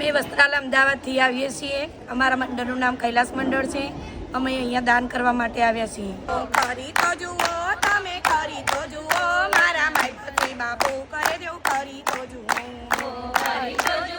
અમે વસ્ત્રાલ અમદાવાદથી આવીએ છીએ. અમારા મંડળનું નામ કૈલાસ મંડળ છે. અમે અહીંયા દાન કરવા માટે આવ્યા છીએ. કરી તો જુઓ, તમે કરી તો જુઓ, મારા માઈપતિ બાપુ કરે દેવું કરી તો જુઓ. સરસ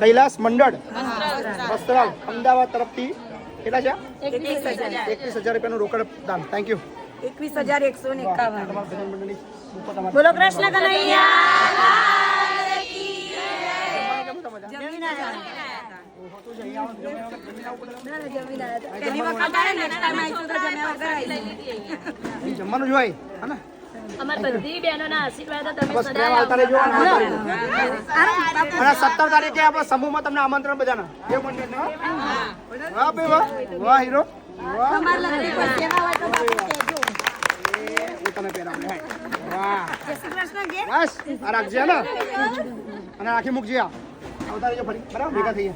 કૈલાસ મંડળ. વસ્ત્રાલ. અમદાવાદ તરફથી. કેટલા છે? એકવીસ હજાર. રૂપિયાનું રોકડ દાન. થેન્ક યુ એકવીસ હજાર એકસો ને એકાવન. બોલો કૃષ્ણ જમવાનું જોઈ હા ને? અમાર બધી બહેનોના આશીર્વાદ તમે સદાય આવતા રહેજો અને સત્તર તારીખે આપણે સમૂહમાં તમને આમંત્રણ બધાના. વાહ ભાઈ વાહ. હીરો રાખજે ને? અને રાખી મૂકજે આવતા રહેજો ફરી. બરાબર? ભેગા થઈએ.